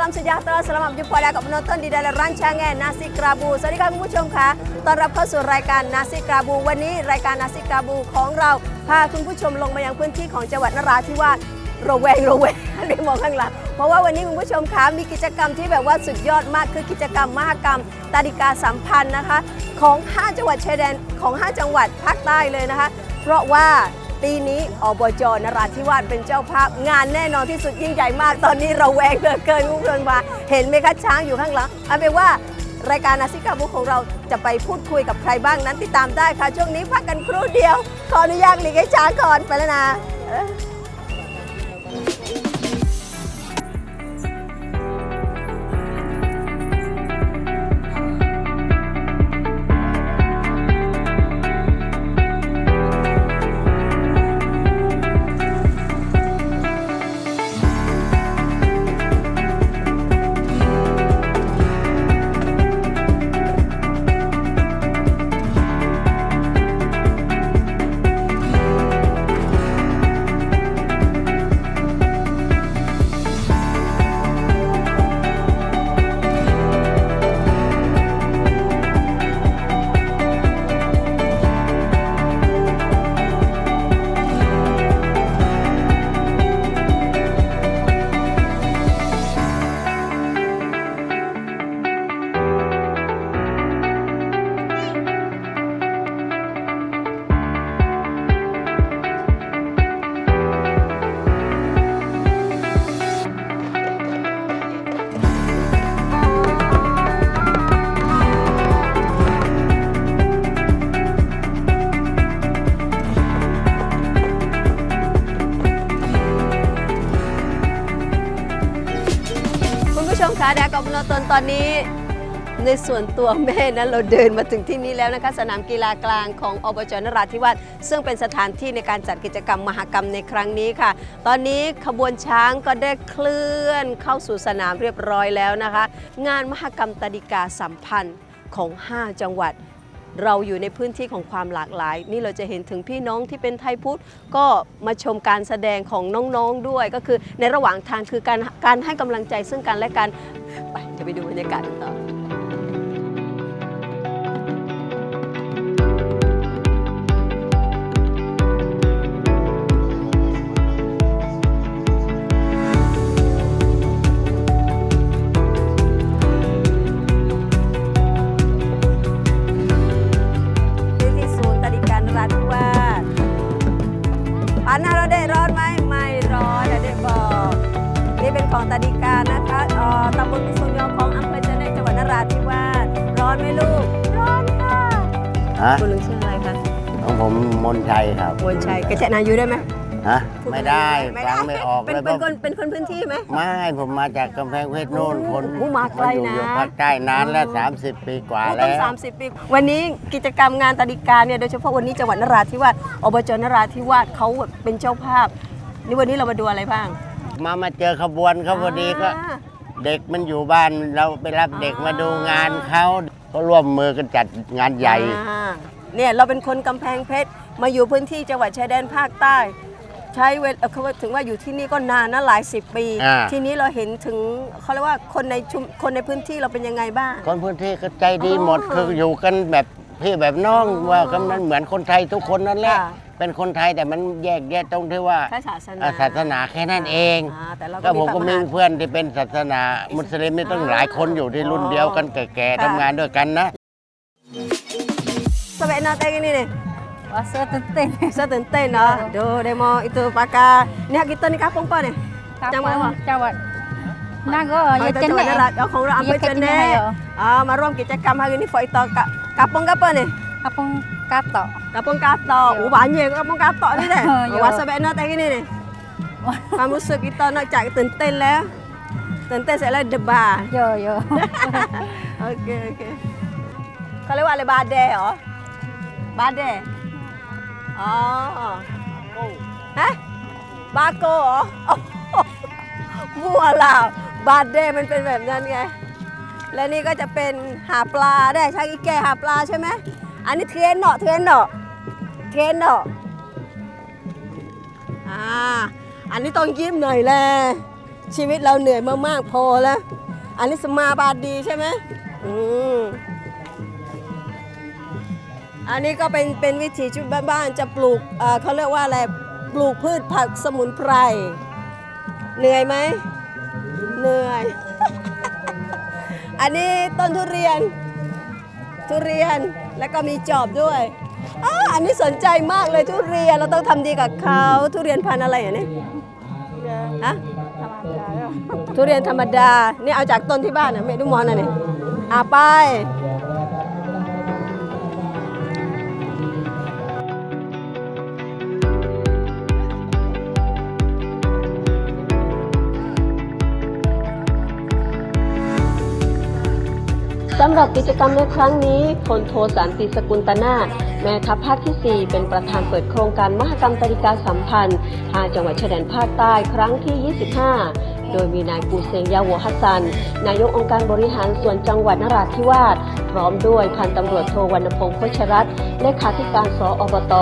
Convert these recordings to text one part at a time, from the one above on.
salam sejahtera. Selamat berjumpa pada akak penonton di dalam rancangan Nasi Kerabu. สวัสดีค่ะคุณผู้ชมค่ะ ต้อนรับเข้าสู่รายการนาซีกราบู วันนี้รายการนาซีกราบูของเราพาคุณผู้ชมลงมายังพื้นที่ของจังหวัดนราธิวาส ระแวงระแวงเรียกมองข้างหลัง เพราะว่าวันนี้คุณผู้ชมคะมีกิจกรรมที่แบบว่าสุดยอดมากคือกิจกรรมมหกรรมตาดิกาสัมพันธ์นะคะ ของ 5 จังหวัดชายแดนของ 5 จังหวัดภาคใต้เลยนะคะ เพราะว่า ปีนี้อบจนราธิวาสเป็นเจ้าภาพ งานแน่นอนที่สุดยิ่งใหญ่มาก ตอนนี้เราแวงเหลือเกินคุณผู้ชมมาเห็นไหมคะช้างอยู่ข้างหลังเอาเป็นว่ารายการนาซิกาบุของเราจะไปพูดคุยกับใครบ้างนั้นติดตามได้ค่ะ ช่วงนี้พักกันครู่เดียว ขออนุญาตหลีกให้ช้างก่อนไปแล้วนะ นตอนนี้ในส่วนตัวแม่นั้นเราเดินมาถึงที่นี่แล้วนะคะสนามกีฬากลางของอบจนราธิวาสซึ่งเป็นสถานที่ในการจัดกิจกรรมมหกรรมในครั้งนี้ค่ะ ตอนนี้ขบวนช้างก็ได้เคลื่อนเข้าสู่สนามเรียบร้อยแล้วนะคะ งานมหกรรมตดิกาสัมพันธ์ของ 5 จังหวัด เราอยู่ในพื้นที่ของความหลากหลาย นี่เราจะเห็นถึงพี่น้องที่เป็นไทยพุทธก็มาชมการแสดงของน้องๆด้วย ก็คือในระหว่างทางคือการการให้กำลังใจซึ่งกันและกันไป เดี๋ยวไปดูบรรยากาศกันต่อนี่ที่ศูนย์ตดิการนราธิวาสปานหน้เราได้ร้อนไหมไม่ร้อนนะได้บอก นี่เป็นของตาดิการนะคะตำบลพิสุ อนไหมลูกร้อนค่ะฮะคุณลุงชื่ออะไรคะของผมมนชัยครับมวลชัยกระเจนายุได้ไหมฮะพูไม่ได้ไม่ฟังไม่ออกเป็นเลยเป็นคนเป็นคนพื้นที่ไหมไม่ผมมาจากกำแพงเพชรโน่นคนโอ้มาไกลนะอยู่อยู่ภาคใต้นานแล้ว 30 ปีกว่าโอ้แล้ตั้งวสามสิบปี วันนี้กิจกรรมงานตาดิการเนี่ยโดยเฉพาะวันนี้จังหวัดนราธิวาสอบจนราธิวาสเขาเป็นเจ้าภาพนี่วันนี้เรามาดูอะไรบ้าง มามาเจอขบวนเขาพอดีก็อ่า เด็กมันอยู่บ้านเราไปรับเด็กมาดูงานเขาก็ร่วมมือกันจัดงานใหญ่อ่าเนี่ยเราเป็นคนกำแพงเพชรมาอยู่พื้นที่จังหวัดชายแดนภาคใต้ ใช้เวลาเขาถึงว่าอยู่ที่นี่ก็นานนะหลายสิบปี อ่า ทีนี้เราเห็นถึงเขาเรียกว่าคนในชุมคนในพื้นที่เราเป็นยังไงบ้าง คนพื้นที่ก็ใจดีหมดอ๋อคืออยู่กันแบบพี่แบบน้องว่ากันมันเหมือนคนไทยทุกคนนั่นแหละ ค่ะ เป็นคนไทยแต่มันแยกแยะตรงที่ว่าแค่ศาสนา อ่าศาสนาแค่นั้นเองอ่าแต่เราก็ผมก็มีพระาเพื่อนที่เป็นศาสนามุสลิมนี่ต้องหลายคนอยู่ที่รุ่นเดียวกันแก่ค่ะๆทำงานด้วยกันนะ Sampai nak tengok ni ni. Rasa tenting. Saya tenten dah. Do demo itu pakai. Ni hak kita ni kampung apa ni? จังหวัดอะไรวะ? Jawat. Naga อ๋อ ya จังหวัดนราธิ cenek. เอาของเราอำเภอ Ya, เจ kat เน Cina, ya. อ่ามาร่วมกิจกรรม hari ini ฝอยตอกะ kampung ke apa ni? Kapung Kato. Kampung Kato. Oh, banyak kampung Kato ni deh. Ya. Wasa baik nak tadi ni ni. Kamu rasa kita nak cak tenten lah. Tenten saya lah debar. Yo yo. Okey, okey. Kau lewat le badai oh. Badai. Oh. Hah? Bako oh. มัวลาวบาดเดมันเป็นแบบนั้นไง และนี่ก็จะเป็นหาปลาได้ชักอีแก่หาปลาใช่ไหม อันนี้เทรนเนาะเทรนเนาะเทรนเนาะอ่าอันนี้ต้องยิ้มหน่อยแหละชีวิตเราเหนื่อยมากๆพอแล้ว อันนี้สมาบาดดีใช่ไหมอืมอันนี้ก็เป็นเป็นวิถีชีวิตบ้านๆจะปลูกเอ่อเขาเรียกว่าอะไรปลูกพืชผักสมุนไพรเหนื่อยไหมเหนื่อย อันนี้ต้นทุเรียน ทุเรียน แล้วก็มีจอบด้วยอาอันนี้สนใจมากเลยทุเรียนเราต้องทำดีกับเขาทุเรียนพันธุ์อะไรอะนี่ฮะทุเรียนธรรมดานี่เอาจากต้นที่บ้านนะเมดูมอนน่ะนี่อาไป สำหรับกิจกรรมในครั้งนี้พลโทสารติสกุลตนาแม่ทัพภาคที่ 4 เป็นประธานเปิดโครงการมหกรรมตริกาสัมพันธ์5จังหวัดชายแดนภาคใต้ครั้งที่ 25 โดยมีนายปูเซงยาโวฮัสซัน นายกองค์การบริหารส่วนจังหวัดนราธิวาส พร้อมด้วยพันตำรวจโทวรรณพงศ์โคชรัตน์เลขาธิการสอบต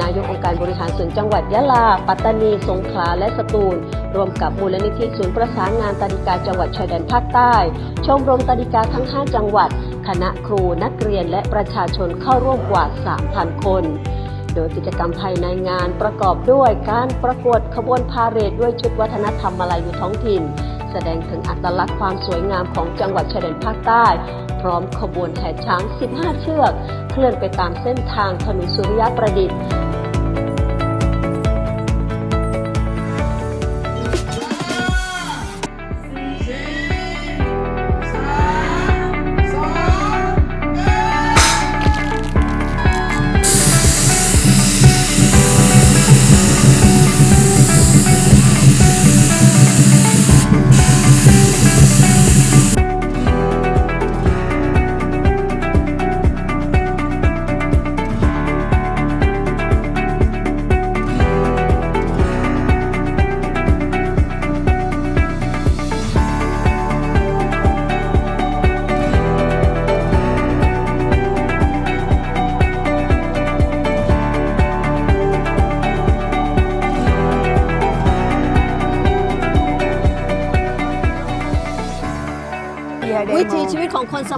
นายกองค์การบริหารส่วนจังหวัดยะลา ปัตตานี สงขลา และสตูล รวมกับมูลนิธิศูนย์ประสานงานตาดิกาจังหวัดชายแดนภาคใต้ ชมรมตาดิกาทั้ง 5 จังหวัด คณะครูนักเรียนและประชาชนเข้าร่วมกว่า 3,000 คน โดยกิจกรรมภายในงานประกอบด้วยการประกวดขบวนพาเหรดด้วยชุดวัฒนธรรมมาลายูท้องถิ่น แสดงถึงอัตลักษณ์ความสวยงามของจังหวัดชายแดนภาคใต้ พร้อมขบวนแห่ช้าง 15 เชือก เคลื่อนไปตามเส้นทางถนนสุริยประดิษฐ์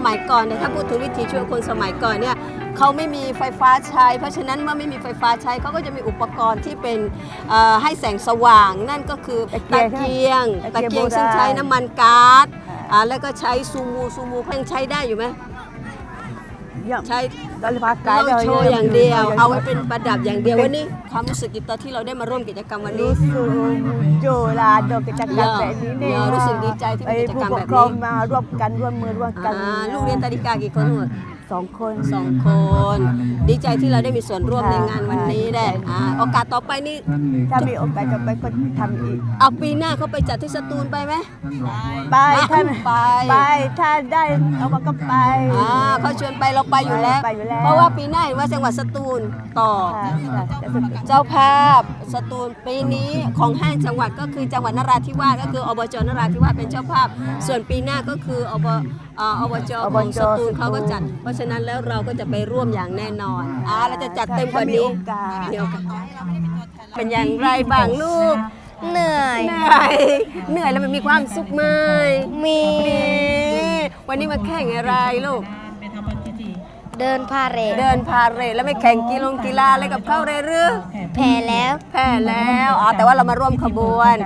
มัยก่อนเนี่ยถ้าพูดถึงวิถีชีวิตของคนสมัยก่อนเนี่ยเขาไม่มีไฟฟ้าใช้ เพราะฉะนั้นเมื่อไม่มีไฟฟ้าใช้เขาก็จะมีอุปกรณ์ที่เป็นเอ่อให้แสงสว่างนั่นก็คือตะเกียงตะตะเกีเกียยงงซึ่งโบราณใช้น้ำมันก๊าซอ่าแล้วก็ใช้ซูมูซูมูเขายังใช้ได้อยู่ไหม Yang ใช้ tak boleh pakai เรา dah. โชว์อย่างเดียว เอาไว้เป็นประดับอย่างเดียววันนี้ความรู้สึกกี่ตอนที่เราได้มาร่วมกิจกรรมวันนี้ Rusuh muncul lah ada kecakap Ya, ni ni. ya, rusuk dijai tu Eh, kecakap ผู้ปแบบกนี้ครองมาร่วมกันร่วมมือร่วมกันอ่าลูกเรียนตาดิกากี่คนทั้งหมด สองคน สองคน ดีใจที่เราได้มีส่วนร่วมในงานวันนี้ได้อ่าโอกาสต่อไปนี่ถ้ามีโอกาสจะไปก็ทำอีก เอาปีหน้าเขาไปจัดที่สตูลไปไหมไปถ้าไป ไปถ้าได้เอาก็ไปอ่าเขาชวนไปเราไปอยู่แล้ว ไปอยู่แล้ว เพราะว่าปีหน้าเห็นว่าจังหวัดสตูลต่อ ค่ะค่ะจะสุดเจ้าภาพสตูลปีนี้ของห้าจังหวัดก็คือจังหวัดนราธิวาสก็คืออบจนราธิวาสเป็นเจ้าภาพ ส่วนปีหน้าก็คืออบ เอ่ออบจของสตูลเขาก็จัดเพราะฉะนั้นแล้วเราก็จะไปร่วมอย่างแน่นอนอ่าเราจะจัดเต็มกว่านี้ ถ้ามีโอกาส เดี๋ยวกันเป็นอย่างไรบ้างลูก เหนื่อย เหนื่อย เหนื่อยแล้วมันมีความสุขไหมมีมีวันนี้มาแข่งอะไรลูก เดินพาเหรดเดินพาเหรดแล้วไม่แข่งกีฬากีฬาอะไรกับเขาเลยหรือแพ้แล้วแพ้แล้วอ๋อแต่ว่าเรามาร่วมขบวน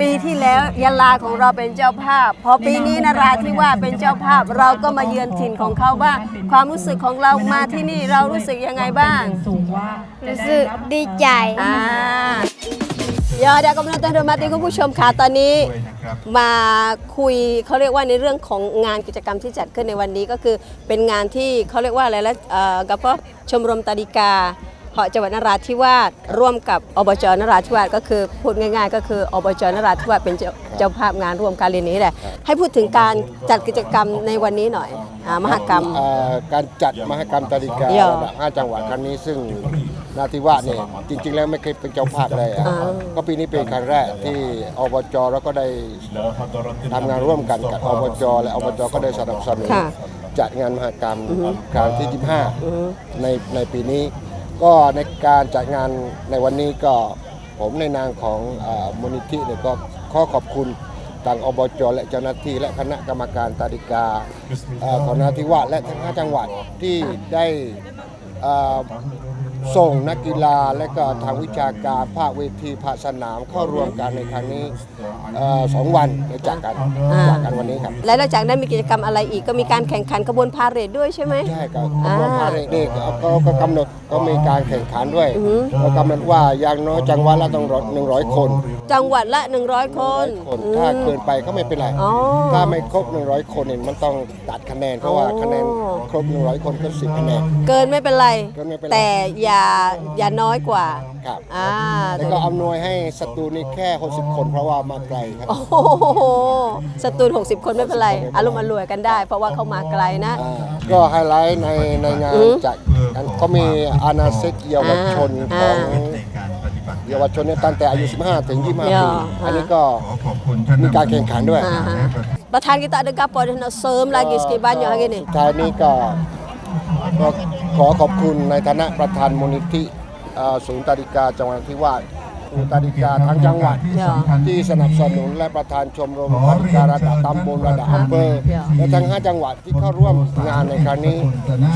ปีที่แล้วยะลาของเราเป็นเจ้าภาพ พอปีนี้นราธิวาสเป็นเจ้าภาพ เราก็มาเยือนถิ่นของเขาบ้างความรู้สึกของเรามาที่นี่เรารู้สึกยังไงบ้างรู้สึกดีใจอ่า Ya, ada kemenangan hormati คุณผู้ชมค่ะตอนนี้มาคุยเขาเรียกว่าในเรื่องของงานกิจกรรมที่จัดขึ้นในวันนี้ก็คือเป็นงานที่เขาเรียกว่าอะไรแล้วเอ่อกับพชมรมตาดิกา เหาะจังหวัดนราธิวาสร่วมกับอบจนราธิวาสก็คือพูดง่ายๆ ก็คืออบจนราธิวาสเป็นเจ้าเจ้าภาพงานร่วมการเรียนนี้แหละให้พูดถึงการจัดกิจกรรมในวันนี้หน่อยอามหกรรม อ่าการจัดมหกรรมตาดิกาย่อระดับ5จังหวัดครั้งนี้ซึ่งนาทิวาสเนี่ยจริง ๆ แล้วไม่เคยเป็นเจ้าภาพเลยอะอ่าก็ปีนี้เป็นครั้งแรกที่อบจแล้วก็ได้ ทำงานร่วมกันกับอบจและอบจก็ได้สนับสนุนค่ะจัดงานมหกรรมครั้งที่25ในในปีนี้ ก็ในการจัดงานในวันนี้ก็ผมในนามของอามูลนิธิเนี่ยก็ขอขอบคุณทางอบจและเจ้าหน้าที่และคณะกรรมการตาดิกาเอ่อของนาทิวาสและทั้งห้าจังหวัดที่ได้เอ่อ ส่งนักกีฬาและก็ทางวิชาการภาคเวทีภาคสนามเข้ารวมกันในครั้งนี้เอ่อสองวันในจากกันอ่า จากกันวันนี้ครับและนอกจากนั้นมีกิจกรรมอะไรอีกก็มีการแข่งขันขบวนพาเหรดด้วยใช่ไหม ใช่ครับขบวนพาเหรดนี่ก็ก็ก็กำหนดก็มีการแข่งขันด้วยก็กำหนดว่าอย่างน้อยจังหวัดละต้องหนึ่งร้อยคนจังหวัดละ 100 คนคนถ้าเกินไปก็ไม่เป็นไรอ๋อถ้าไม่ครบ 100 คนเนี่ยมันต้องตัดคะแนนเพราะว่าอ๋อ คะแนนครบ 100 คนก็10คะแนน เกินไม่เป็นไร เกินไม่เป็นไร แต่อย่าอย่าน้อยกว่าครับอ่าแล้วก็อำนวยให้สตูนี่แค่ 60 คนเพราะว่ามาไกลครับ โอ้โหสตูน60 คนไม่เป็นไรอารมณ์อรวยกันได้ เพราะว่าเขามาไกลนะ อ่าก็ไฮไลท์ในในงานอืม จัดกันก็มีอาณาเซกเยาวชนอ่าของเยาวชนเนี่ยตั้งแต่อายุ 15 ถึง 25เยปีอะอันนี้ก็มีการแข่งขันด้วยอ่าฮะประธาน kita ada gapo dah nak serem lagi sikit banyak hari ni ท้ายนี้ก็ก็ ขอขอบคุณในฐานะประธานมูลนิธิศูนย์ตาดิกาจังหวัดที่ว่า สศูนย์ตาดิกาทั้งจังหวัด Yeah. ที่สนับสนุนและประธานชมรมตาดิการะดับตำบลระดับอำเภอ Yeah. และทั้ง 5 จังหวัดที่เข้าร่วมงานในครั้งนี้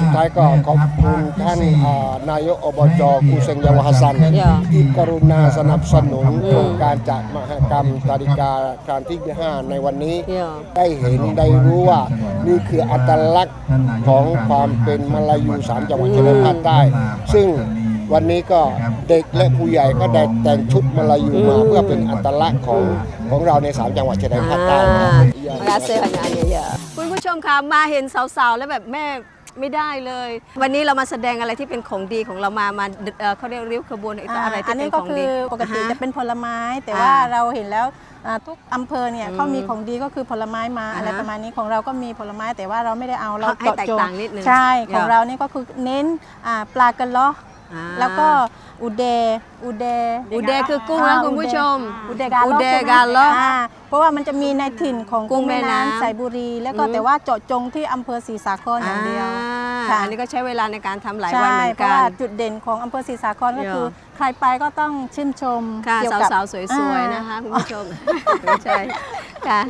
สุดท้ายก็ขอบคุณท่านอ่านายกอบจกูเซงยาวฮัสซัน Yeah. ที่กรุณาสนับสนุนโครงการจัดมหกรรมตาดิกาครั้งที่ 5 ในวันนี้ Yeah. ได้เห็นได้รู้ว่านี่คืออัตลักษณ์ของความเป็นมาลายูสามจังหวัดชายแดนภาคใต้ ซึ่ง วันนี้ก็เด็กและผู้ใหญ่ก็ได้แต่งชุดมาลายูมาเพื่อเป็นอัตลักษณ์ของของเราในสามจังหวัดชายแดนภาคใต้นะ Terima kasih banyak ya. คุณผู้ชมคะมาเห็นสาวๆ แล้วแบบแม่ไม่ได้เลย วันนี้เรามาแสดงอะไรที่เป็นของดีของเรามามาเอ่อเขาเรียกริ้วขบวนอะไรอัที่นเป็นี้นก็ของคืดีอปกติอ่าฮจะเป็นผลไม้ แต่อ่าว่าเราเห็นแล้วอ่าทุกอำเภอเนี่ยเขามีของดีก็คือผลไม้มาอ่าฮะอะไรประมาณนี้ของเราก็มีผลไม้แต่ว่าเราไม่ได้เอาเราให้เจาะแตกจงต่างนิดนึงใช่ของ yeah เรานี่ก็คือเน้นอ่าปลากระเลาะอ่า แล้วก็อุเด อุเด อุเดคือกุ้งนะคุณผู้ชม อุเดกาอุเลาะเดใช่ไหมกาเลาะอ่เพราะว่ามันจะมีในถิ่นของกุ้กุ้งงแม่แม่น้ำน้ำสายบุรี แล้วก็อืมแต่ว่าเจาะจงที่อำเภอศรีสาครอย่างเดียวอ่าค่ะอันนี้ก็ใช้เวลาในการทำหลายใช่วันเหมือนเพราะกัว่านจุดเด่นของอำเภอศรีสาครก็คือ ใครไปก็ต้องชื่นชมค่ะเกี่ยวกับสาวๆสวยๆนะคะคุณผู้ชมไม่ใช่ค่ะ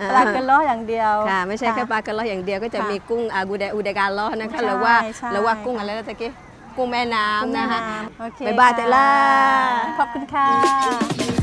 อ่ปลากระเลาะอย่างเดียวค่ะไม่ใช่แค่ปลากระเลาะอย่างเดียวก็จะค่ะมีกุ้งอากูเดอูเดกาเลาะนะคะใช่หรือว่าใช่หรือว่ากุ้งอะไรนะตะกี้ กุ้งแม่น้ำนะคะโอเคบ๊ายบายแต่ละขอบคุณค่ะ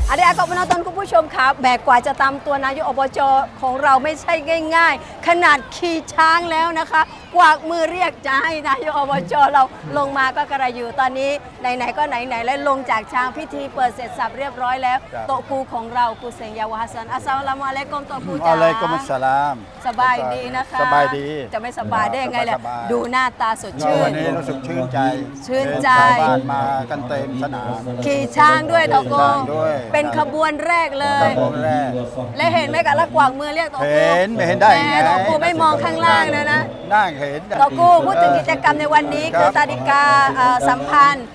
อาเดียกอบนตนคุณผู้ชมครับแบกกว่าจะตามตัวนายกอบจของเราไม่ใช่ง่าย ๆ ขนาดขี่ช้างแล้วนะคะ กวากมือเรียกจะให้นายกอบจเราลงมาก็กระอยู่ตอนนี้ไหนๆก็ไหนๆและลงจากช้างพิธีเปิดเสร็จสับเรียบร้อยแล้วโตะกูของเรากูเซงยาวฮัสซันอัสสลามุอะลัยกุมโตะกูจ้า อะลัยกุมุสสลาม สบายดีนะคะสบายดี จะไม่สบายได้ยังไงล่ะ สบายๆ ดูหน้าตาสดชื่วันน นี้รู้สึกชื่นใจชื่นใจ ชาวบ้านมากันเต็มสนาม ขี่ช้างด้วยตะกูขี่ช้างด้วย เป็นขบวนแรกเลย ขบวนแรก และเห็นไหมกันละกวางมือเรียกตะกูเห็นไม่เห็นได้แหมตะกูไม่มองข้างล่างนะนะ นั่งเห็นตะกูพูดถึงกิจกรรมในวันนี้คือตาดิกาเอ่อสัมพันธ์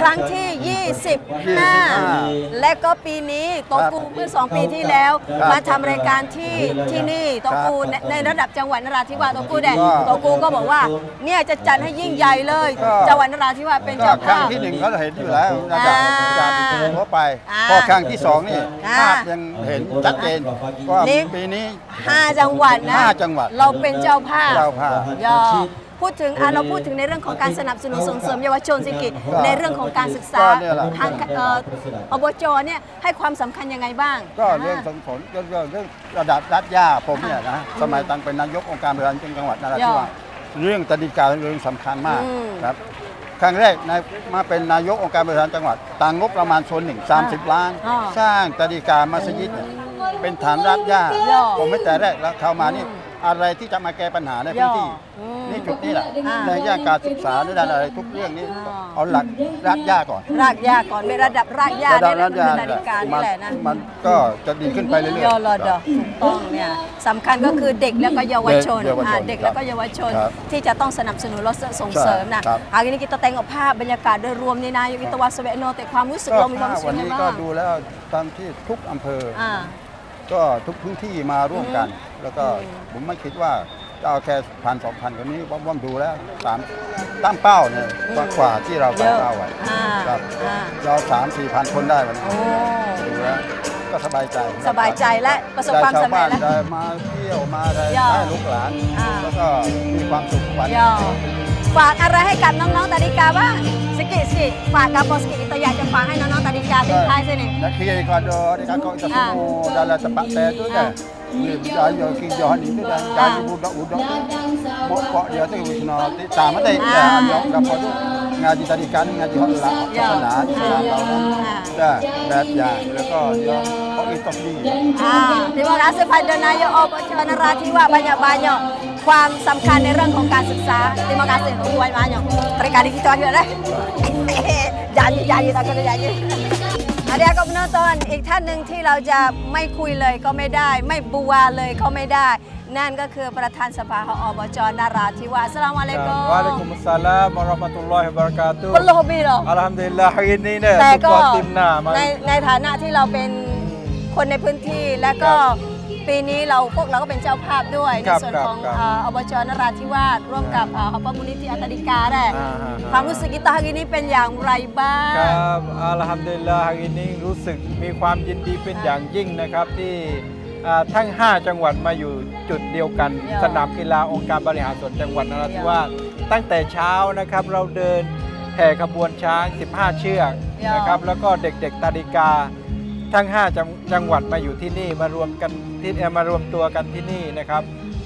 ครั้งที่ 25 และก็ปีนี้โตะกูเมื่อ 2 ปีที่แล้วครับมาทำรายการที่ที่นี่โตะกูในในระดับจังหวัดนราธิวาสโตะกูแดก็โตะกูก็บอกว่าเนี่ยจะจัดให้ยิ่งใหญ่เลย ก็ จังหวัดนราธิวาสเป็นก็เจ้าครั้งภาพ ที่หนึ่งเขาเห็นอยู่แล้วนะจ๊ะอ่าจากทั่วไปอ่าพอครั้งที่สองนี่อ่า ภาพยังเห็นชัดเจนว่านี่ปีนี้5จังหวัดนะห้าจังหวัด เราเป็นเจ้าภาพ เจ้าภาพ ยอ พูดถึงอะเราพูดถึงในเรื่องของการสนับสนุนส่งเสริมเยาวชนสิกิในเรื่องของการศึกษาก็เนี่ยแหละ ทางเอ่ออบจเนี่ยให้ความสำคัญยังไงบ้างก็เรื่องสงผลก็เรื่องเรื่องระดับรัฐย่าผมเนี่ยนะสมัยตั้งเป็นนายกองค์การบริหารจังหวัดนราธิวาสเรื่องตดิกาเรื่องสำคัญมากอืมครับครั้งแรกนายมาเป็นนายกองค์การบริหารจังหวัดต่างงบประมาณส่วนหนึ่ง30ล้าน อ่าสร้างตดีกามัสยิดเนี่ยเป็นฐานรากหญ้าย่อผมไม่แต่แรกแล้วเข้ามานี่ อะไรที่จะมาแก้ปัญหาในพื้นที่ ย่ออืมนี่จุดนี้แหละอ่า ในย่านการศึกษาในด้านอะไรทุกเรื่องนี้อ่าเอาหลักรากหญ้าก่อนรากหญ้าก่อนมีระดับรากหญ้าระดับในรากหญ้านาฬิกานี่แหละนะมันก็จะดีขึ้นไปเรื่อยๆยอรอดอถูกต้องเนี่ยสำคัญก็คือเด็กแล้วก็เยาวชนเด็กเยาวชนอ่าเด็กแล้วก็เยาวชนครับที่จะต้องสนับสนุนและส่งเสริมนะครับหากนี้ kita tengok ภาพบรรยากาศโดยรวมนี่นะยกิตวาสเวโนแต่ความรู้สึกก็เรามีความภาพรู้สึกวันยังไงนี้ก็บ้างดูแล้วตามที่ทุกอำเภอออ่า ก็ทุกพื้นที่มาร่วมกัน แล้วก็ผมไม่คิดว่าจะเอาแค่พันสองพันคนนี้ผมว่าดูแล้วสามตั้งเป้าเนี่ยกว่ากว่าที่เราเยตั้งอะเป้าไว้อ่าครับอ่า เราสามสี่พันคนได้วันนี้โอ้ ดูแล้วก็สบายใจสบายใจและประสบความสำเร็จได้ชาวบ้านแล้วได้มาเที่ยวมาได้ย่อได้ลูกหลาน อ่า แล้วก็มีความสุขวัน ยอฝากอะไรให้กับน้องๆตาดิกาบ้างสกิสกิฝากกับโปสกิอิตอยากจะฝากให้น้องๆตาดิกาทิ้งท้ายสินี่ Nak kira kalau dekat kau kita Ah. semua dalam tempat saya tu kan. Dia berjaya kerja ni tu dan Ah. Jadi budak-budak tu. Mokok dia tu Wisnu. Sama tak Ah. dah dia gapo tu ngaji tadikan ngaji hak lah Ya. sana Islam Ah. tahu. Ah. Dah dah ya. Lepas dia kok itu ni. Ah, terima kasih pada Nayok Obc Narathiwa banyak-banyak ความสำคัญในเรื่องของการศึกษา terima kasih banyak-banyak terima kasih kita aja deh janji janji tak kena janji อาเดียกับนตอนอีกท่านหนึ่งที่เราจะไม่คุยเลยก็ไม่ได้ ไม่บัวเลยก็ไม่ได้ นั่นก็คือประธานสภาอบจนาราธิวาสอัสสลามุอะลัยกุม Waalaikumsalam warahmatullahi wabarakatuh. เป็นโลบีเหรอ Alhamdulillah hari ini ni แต่ก็ support timnas ใน mari. ในฐานะที่เราเป็นคนในพื้นที่และก็ ปีนี้เราพวกเราก็เป็นเจ้าภาพด้วย ในครับส่วนครับของครับเอ่ออบจนราธิวาสร่วมกับเอ่ออบมูลนิธิอัตติกาแหละอ่าฮะ ความรู้สึกกิตา hari นี้เป็นอย่างไรบ้าง ครับ Alhamdulillah hari ini รู้สึกมีความยินดีเป็นอย่างยิ่งนะครับที่อ่าทั้ง 5 จังหวัดมาอยู่จุดเดียวกันยอดสนามกีฬาองค์การบริหารส่วนจังหวัดนราธิวาสตั้งแต่เช้านะครับเราเดินแห่ขบวนช้าง 15 เชือกนะครับแล้วก็เด็กๆตาดิกา ทั้ง 5 จังจังหวัดมาอยู่ที่นี่มารวมกันที่เอ่อมารวมตัวกันที่นี่นะครับ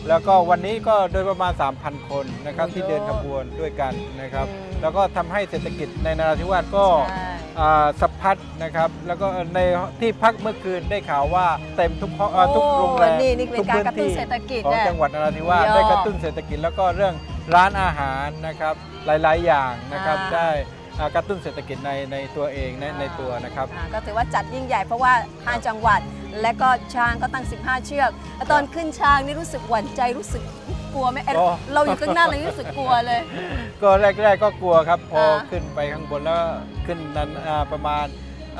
แล้วก็วันนี้ก็โดยประมาณ 3,000 คนนะครับที่เดินขบวนด้วยกันนะครับ แล้วก็ทำให้เศรษฐกิจในนราธิวาสก็ใช่อ่าสะพัดนะครับ แล้วก็ในที่พักเมื่อคืนได้ข่าวว่าเต็มทุกห้องเอ่อทุกโรงแรมโอ้นี่นี่เป็นทุการพื้กระตุ้นเศรษฐกิจของแหละจังหวัดนราธิวาสยอดได้กระตุ้นเศรษฐกิจแล้วก็เรื่องร้านอาหารนะครับหลาย ๆ อย่างนะครับอ่าได้อ่า กระตุ้นเศรษฐกิจในในตัวเองในในตัวนะครับอ่าก็ถือว่าจัดยิ่งใหญ่เพราะว่า 5 จังหวัด และก็ช้างก็ตั้ง 15 เชือกแล้วตอนขึ้นช้างนี่รู้สึกหวั่นใจรู้สึกกลัวไหมเอ้ยโอ้เราอยู่ข้างหน้าเรารู้สึกกลัวเลย ก็แรกๆก็กลัวครับ พออ่าขึ้นไปข้างบนแล้วขึ้นนั้นอ่าประมาณ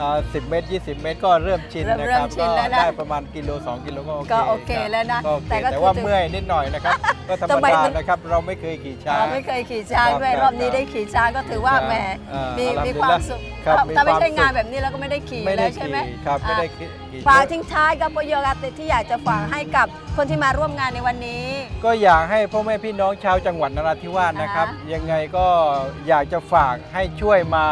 อ่า10 เมตร 20 เมตรก็เริ่มชินเริ่มนะครับเริ่มชินก็แล้วนะได้ประมาณกิโล2กิโลก็โอเคก็โอเครับแล้วนะก็โอเคแต่ก็แต่คือว่าถึงเมื่อยนิดหน่อยนะครับ ก็ธรรมทำไมดามัน นะครับเราไม่เคยขี่ช้าอ่างไม่เคยขี่ช้างด้วยครับรอบนี้ครับได้ขี่ช้างก็ถือว่าครับแหมอ่ามีอัลฮัมมีดุลิลความละสุขครับถ้าไม่ใช่มีความสุข งานแบบนี้เราก็ไม่ได้ขี่ไม่ได้แล้วใช่ไหมขี่ครับไม่ได้ขี่ขี่ฝากทิ้งท้ายกับประโยชน์ที่อยากจะฝากให้กับคนที่มาร่วมงานในวันนี้ ก็อยากให้พ่อแม่พี่น้องชาวจังหวัดนราธิวาสนะครับ อ่าฮะยังไงก็อยากจะฝากให้ช่วยมา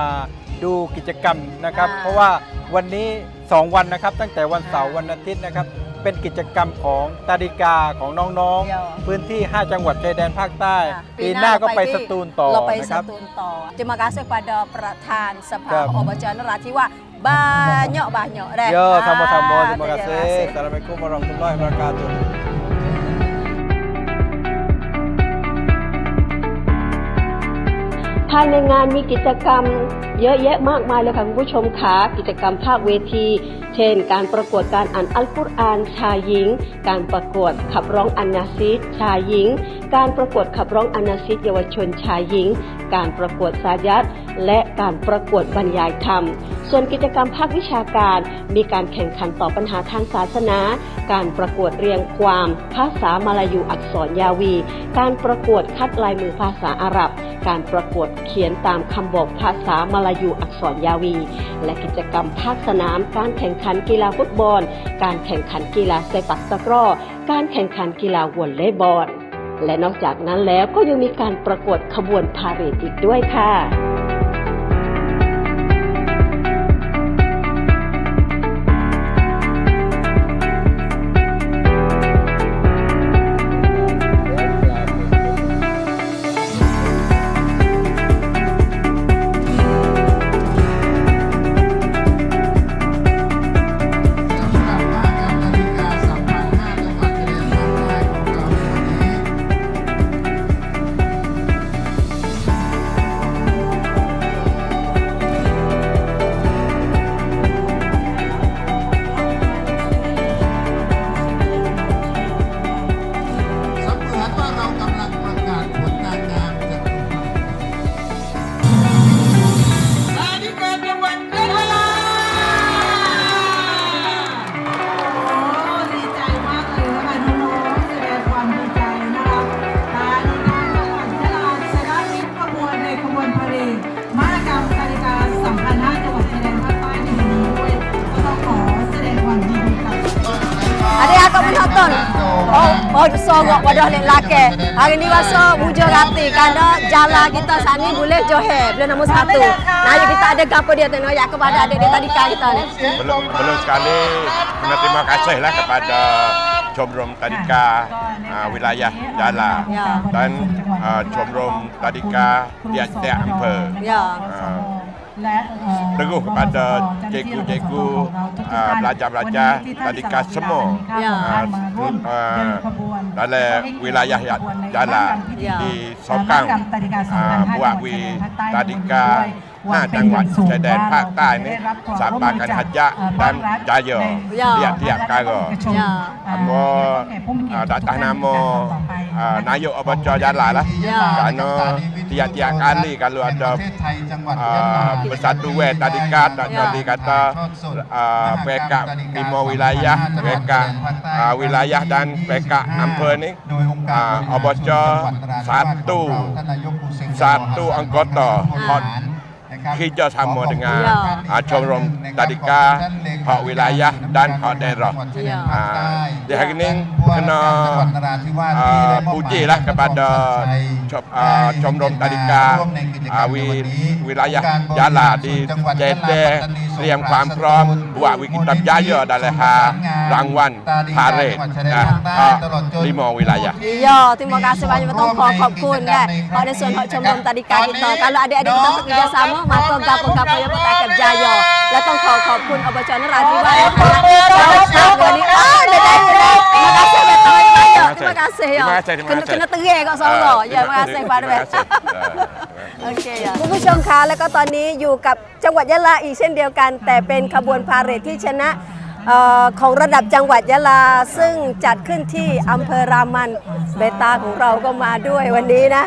ดูกิจกรรมนะครับ อ่า เพราะว่าวันนี้ 2 วันนะครับ ตั้งแต่วันเสาร์อ่าวันอาทิตย์นะครับ เป็นกิจกรรมของตาดิกาของน้องเดี๋ยวๆ พื้นที่ 5 จังหวัดชายแดนภาคใต้อะปีหน้าก็ไปที่สตูลต่อเราไปนะสครับ ตูลต่อ Terima kasih pada ประธานสภาครับ อบจนราธิวาส banyak banyak deh. Yo, Ah, sama-sama. Terima terima kasih. Assalamualaikum warahmatullahi wabarakatuh. ภายในงานมีกิจกรรมเยอะแยะมากมายเลยค่ะคุณผู้ชมคะกิจกรรมภาคเวที เช่น การประกวดการอ่านอัลกุรอานชายหญิง การประกวดขับร้องอันนาซิดชายหญิง การประกวดขับร้องอันนาซิดเยาวชนชายหญิง การประกวดสายัดและการประกวดบรรยายธรรม ส่วนกิจกรรมภาควิชาการ มีการแข่งขันต่อปัญหาทางศาสนา การประกวดเรียงความ ภาษามาลายูอักษรยาวี การประกวดคัดลายมือภาษาอาหรับ การประกวดเขียนตามคำบอกภาษามาลายูอักษรยาวี และกิจกรรมภาคสนาม การแข่งขันกีฬาฟุตบอล การแข่งขันกีฬาเซปักตะกร้อ การแข่งขันกีฬาวอลเลย์บอล และนอกจากนั้นแล้วก็ยังมีการประกวดขบวนพาเหรดอีกด้วยค่ะ Hari ni masa bujur rati kerana jalan kita saat ni boleh johor. Boleh nombor satu. Nah, ya kita ada gapo dia tengok ya kepada adik-adik tadika kita ni. Belum, belum sekali kena terima kasihlah kepada Chomrom Tadika uh, wilayah Dala Ya. dan uh, Chomrom Tadika tiap-tiap. Ya. Uh, teguh kepada cikgu-cikgu uh, belajar-belajar Tadika semua Ya. uh, uh, dalam wilayah ya- Dala Ya. di Sokang uh, buat wi Tadika ห้าจังหวัดชายแดนภาคใต้นี้สาปากันหัจจะ dan Jaya Ya. tiap-tiap kara. Ya. Amo uh, datang nama uh, Nayuk Obc Jala lah. Ya. Kerana tiap-tiap kali kalau ada uh, bersatu weh tadika tak Ya. jadi kata uh, pekak lima wilayah, pekak uh, wilayah dan pekak ampere ni uh, Obc satu satu anggota hot kerja sama dengan Ya. uh, Chomrom Tadika, hak wilayah dan hak daerah. Ya. Uh, di hari ini kena uh, pujilah kepada Chom, uh, Chomrom Tadika, uh, wi, wilayah Jala di JT เตรียมความพร้อมบวกวิกิตับยาเยอะได้เลยฮะรางวัลพาเรดนะอ่าลิมอวิลายะมาตรงกับองค์การพยาบาลกับจายอ และต้องขอขอบคุณอบจนราธิวาสนะคะเชาวันนี้อ้าวได้ได้ได้มาเกษตรต่อยมาเยอะมาเกษตรอะคุณตื้อเองก็สองหล่อเยอะมาเกษตรไปด้วยโอเคคุณผู้ชมคะแล้วก็ตอนนี้อยู่กับจังหวัดยะลาอีกเช่นเดียวกัน แต่เป็นขบวนพาเหรดที่ชนะของระดับจังหวัดยะลาซึ่งจัดขึ้นที่อำเภอรามันเบตาของเราก็มาด้วยวันนี้นะ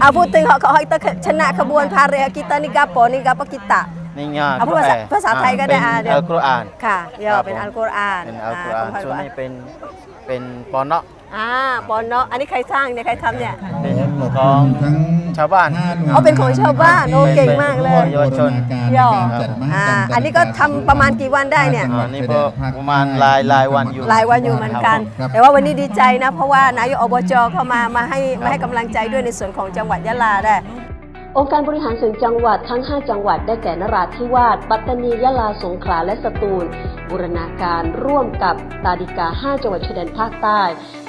เอาพูดถึงเขาเขาเขาชนะขบวนพาเหรดกิตานิกาโปนิกาปกิตะนี่งานเอาพูดภาษาภาษาไทยก็ได้อะเดี๋ยวอัลกุรอานค่ะเดี๋ยวครับเป็นผมอัลกุรอานเป็นอัลกุรอานอ่าส่วนนี้เป็นเป็นปอนเนาะ อ่าปอนเนาะอันนี้ใครสร้างเนี่ยใครทำเนี่ย เป็นของชาวบ้านเขาเป็นของชาวบ้านโอ้เก่งมากเลย เยาวชนยออ่าอันนี้ก็ทำประมาณกี่วันได้เนี่ย อันนี้ก็ประมาณหลายหลายวันอยู่ หลายวันอยู่เหมือนกัน ครับ แต่ว่าวันนี้ดีใจนะ เพราะว่านายกอบจเข้ามามาให้มาให้กำลังใจด้วยในส่วนของจังหวัดยะลาได้ องค์การบริหารส่วนจังหวัดทั้ง 5 จังหวัดได้แก่นราธิวาส ปัตตานี ยะลา สงขลา และสตูลบูรณาการร่วมกับตาดิกา 5 จังหวัดชายแดนภาคใต้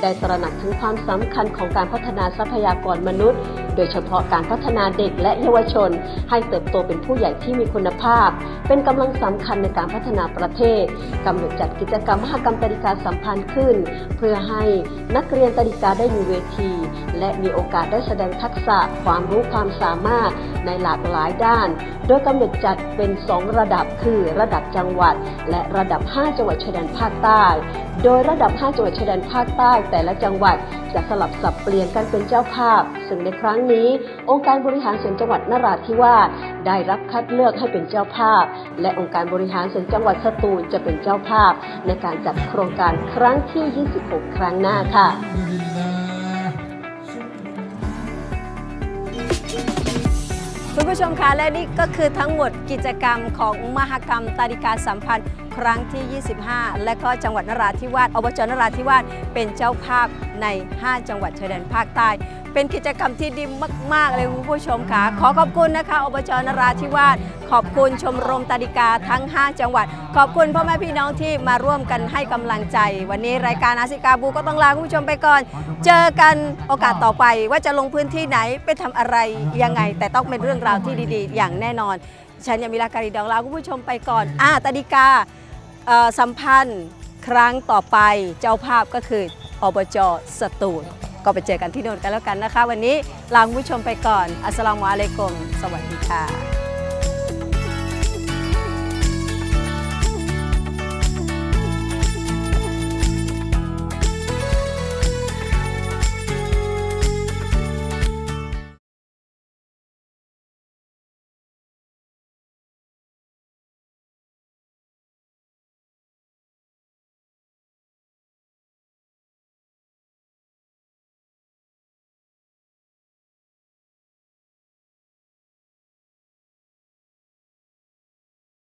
ได้ตระหนักถึงความสำคัญของการพัฒนาทรัพยากรมนุษย์ โดยเฉพาะการพัฒนาเด็กและเยาวชน ให้เติบโตเป็นผู้ใหญ่ที่มีคุณภาพ เป็นกำลังสำคัญในการพัฒนาประเทศกำหนดจัดกิจกรรมมหกรรมตาดิกาสัมพันธ์ขึ้น เพื่อให้นักเรียนตาดิกาได้มีเวที และมีโอกาสได้แสดงทักษะความรู้ความสามารถในหลากหลายด้าน โดยกำหนดจัดเป็น 2 ระดับคือระดับจังหวัด และระดับ 5 จังหวัดชายแดนภาคใต้ โดยระดับ 5 จังหวัดชายแดนภาคใต้ แต่ละจังหวัดจะสลับสับเปลี่ยนกันเป็นเจ้าภาพ ซึ่งในครั้งนี้ องค์การบริหารส่วนจังหวัดนราธิวาสได้รับคัดเลือกให้เป็นเจ้าภาพ และองค์การบริหารส่วนจังหวัดสตูลจะเป็นเจ้าภาพ ในการจัดโครงการครั้งที่ 26 ครั้งหน้าค่ะ คุณผู้ชมคะและนี่ก็คือทั้งหมดกิจกรรมของมหกรรมตาดิกาสัมพันธ์ ครั้งที่ 25 และก็จังหวัดนราธิวาสอบจนราธิวาสเป็นเจ้าภาพใน 5 จังหวัดชายแดนภาคใต้ เป็นกิจกรรมที่ดีมาก ๆ เลยคุณผู้ชมค่ะ ขอขอบคุณนะคะอบจนราธิวาสขอบคุณชมรมตาดิกาทั้ง 5 จังหวัด ขอบคุณพ่อแม่พี่น้องที่มาร่วมกันให้กำลังใจ วันนี้รายการอาซิกาบูก็ต้องลาคุณผู้ชมไปก่อน เจอกันโอกาสต่อไปว่าจะลงพื้นที่ไหนไปทำอะไรยังไง แต่ต้องเป็นเรื่องราวที่ดี ๆ อย่างแน่นอนฉันยามิลาการีดองลาคุณผู้ชมไปก่อน อ่าตาดิกา สัมพันธ์ครั้งต่อไปเจ้าภาพก็คืออบจสตูลก็ไปเจอกันที่โน่นกันแล้วกันนะคะ วันนี้ลาคุณผู้ชมไปก่อน อัสสลามุอะลัยกุม สวัสดีค่ะ